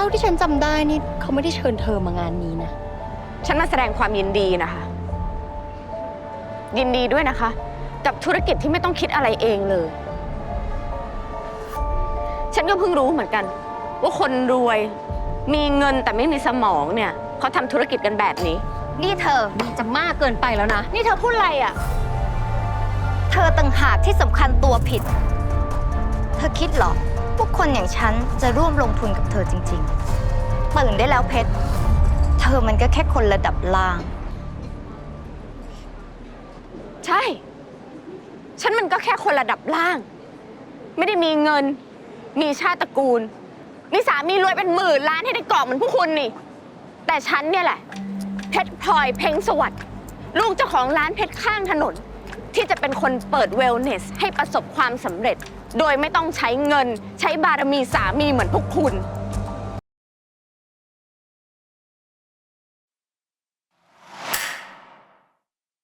าที่ฉันจำได้นี่เขาไม่ได้เชิญเธอมางานนี้นะ ฉันมาแสดงความยินดีนะคะ ยินดีด้วยนะคะ กับธุรกิจที่ไม่ต้องคิดอะไรเองเลย ฉันก็เพิ่งรู้เหมือนกัน ว่าคนรวยมีเงินแต่ไม่มีสมองเนี่ยเขาทำธุรกิจกันแบบนี้ นี่เธอจะมากเกินไปแล้วนะ นี่เธอพูดอะไรอะ เธอต่างหากที่สำคัญตัวผิด เธอคิดเหรอ พวกคนอย่างฉันจะร่วมลงทุนกับเธอจริงๆตื่นได้แล้วเพชร เธอมันก็แค่คนระดับล่าง ใช่ ฉันมันก็แค่คนระดับล่าง ไม่ได้มีเงิน มีชาติตระกูล มีสามีรวยเป็นหมื่นล้านให้ได้กาะเหมือนพวกคุณนี่ แต่ฉันเนี่ยแหละ เพชรพลอยเพ็งสวัสดิ์ลูกเจ้าของร้านเพชรข้างถนน ที่จะเป็นคนเปิดเวลเนส ให้ประสบความสำเร็จ โดยไม่ต้องใช้เงิน ใช้บารมีสามีเหมือนพวกคุณ